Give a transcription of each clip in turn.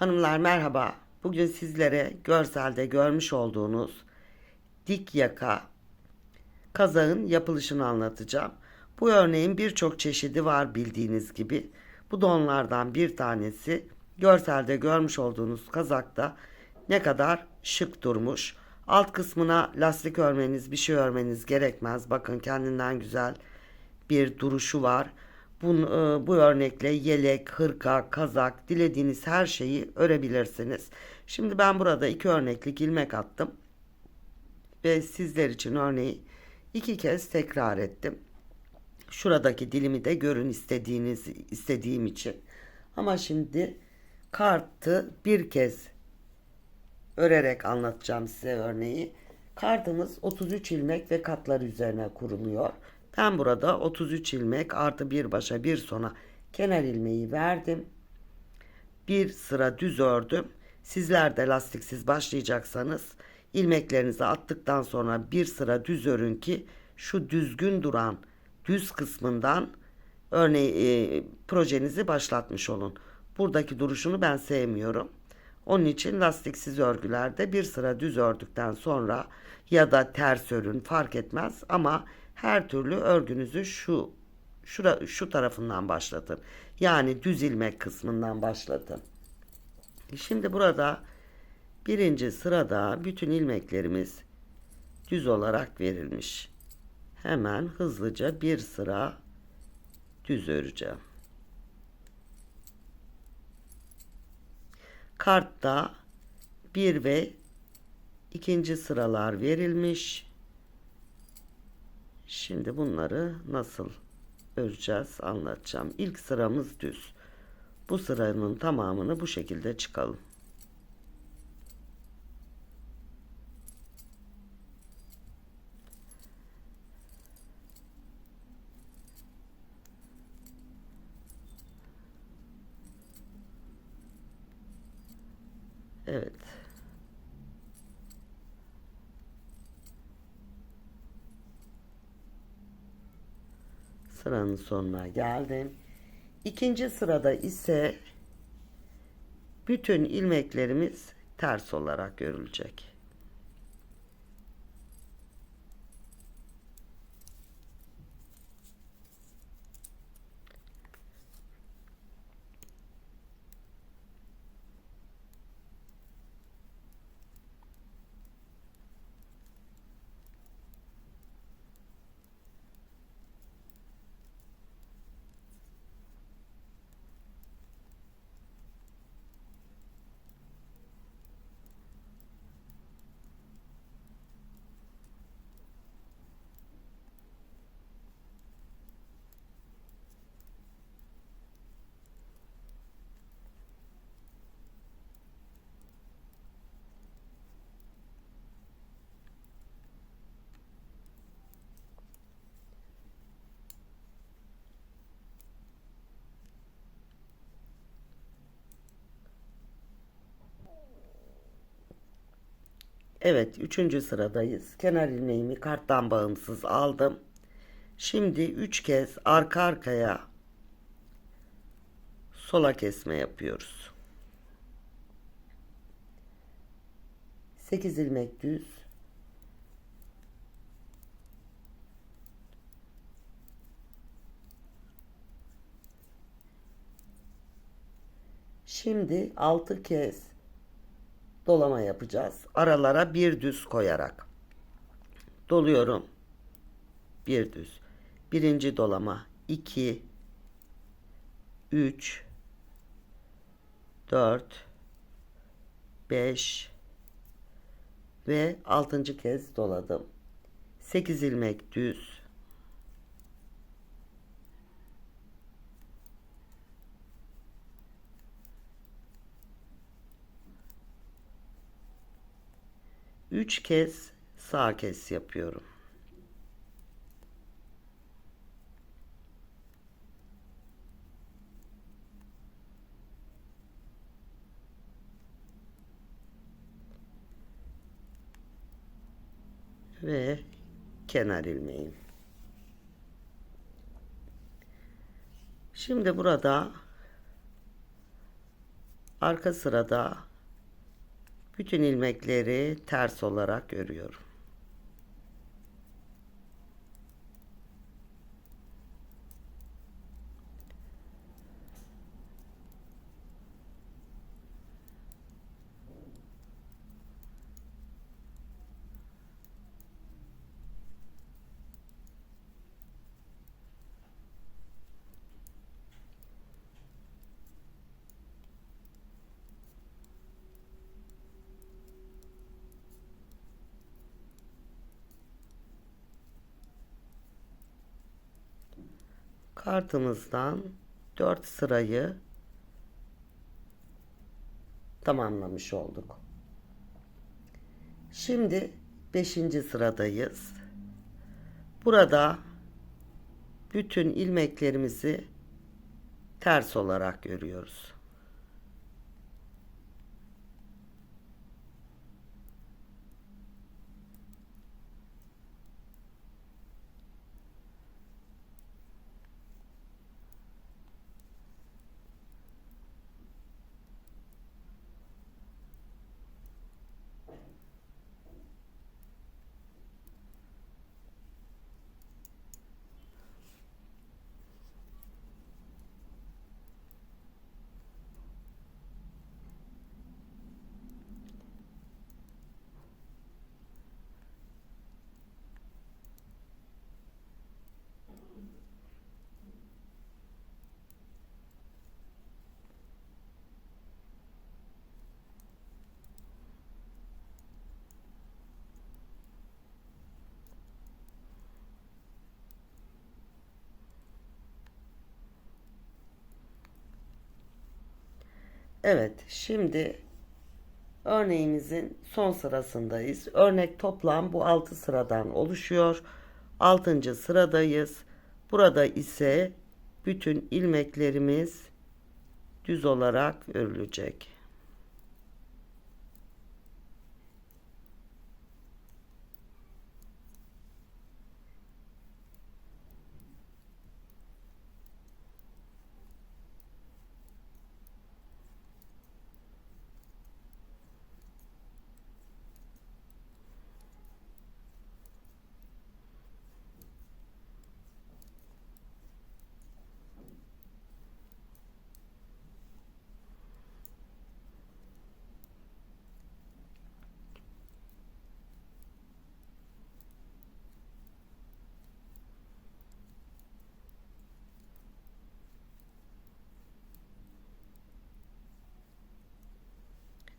Hanımlar merhaba. Bugün sizlere görselde görmüş olduğunuz dik yaka kazağın yapılışını anlatacağım. Bu örneğin birçok çeşidi var bildiğiniz gibi. Bu da onlardan bir tanesi. Görselde görmüş olduğunuz kazakta ne kadar şık durmuş. Alt kısmına lastik örmeniz, bir şey örmeniz gerekmez. Bakın kendinden güzel bir duruşu var. Bu, e, bu örnekle yelek, hırka, kazak, dilediğiniz her şeyi örebilirsiniz. Şimdi ben burada iki örneklik ilmek attım. Ve sizler için örneği iki kez tekrar ettim. Şuradaki dilimi de görün istediğiniz istediğim için. Ama şimdi kartı bir kez örerek anlatacağım size örneği. Kartımız 33 ilmek ve katlar üzerine kuruluyor. Ben burada 33 ilmek artı bir başa bir sona kenar ilmeği verdim. Bir sıra düz ördüm. Sizler de lastiksiz başlayacaksanız ilmeklerinizi attıktan sonra bir sıra düz örün ki şu düzgün duran düz kısmından örneği e, projenizi başlatmış olun. Buradaki duruşunu ben sevmiyorum. Onun için lastiksiz örgülerde bir sıra düz ördükten sonra ya da ters örün fark etmez ama her türlü örgünüzü şu şura, şu tarafından başlatın. Yani düz ilmek kısmından başlatın. Şimdi burada birinci sırada bütün ilmeklerimiz düz olarak verilmiş. Hemen hızlıca bir sıra düz öreceğim. Kartta bir ve ikinci sıralar verilmiş. Şimdi bunları nasıl öreceğiz anlatacağım. İlk sıramız düz. Bu sıranın tamamını bu şekilde çıkalım. Evet. Sıranın sonuna geldim. İkinci sırada ise bütün ilmeklerimiz ters olarak görülecek. Evet, üçüncü sıradayız. Kenar ilmeğimi karttan bağımsız aldım. Şimdi üç kez arka arkaya sola kesme yapıyoruz. 8 ilmek düz. Şimdi 6 kez dolama yapacağız. Aralara bir düz koyarak. Doluyorum. Bir düz. Birinci dolama 2 3 4 5 ve 6. kez doladım. 8 ilmek düz. Üç kez sağ kes yapıyorum. Ve kenar ilmeğim. Şimdi burada Arka sırada bütün ilmekleri ters olarak örüyorum. Kartımızdan 4 sırayı tamamlamış olduk. Şimdi 5. sıradayız. Burada bütün ilmeklerimizi ters olarak örüyoruz. Evet, şimdi örneğimizin son sırasındayız. Örnek toplam bu 6 sıradan oluşuyor. 6. sıradayız. Burada ise bütün ilmeklerimiz düz olarak örülecek.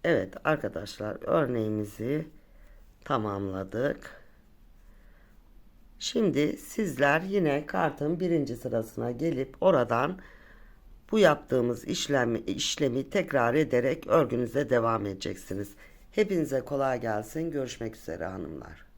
Evet arkadaşlar örneğimizi tamamladık. Şimdi sizler yine kartın birinci sırasına gelip oradan bu yaptığımız işlemi, işlemi tekrar ederek örgünüze devam edeceksiniz. Hepinize kolay gelsin. Görüşmek üzere hanımlar.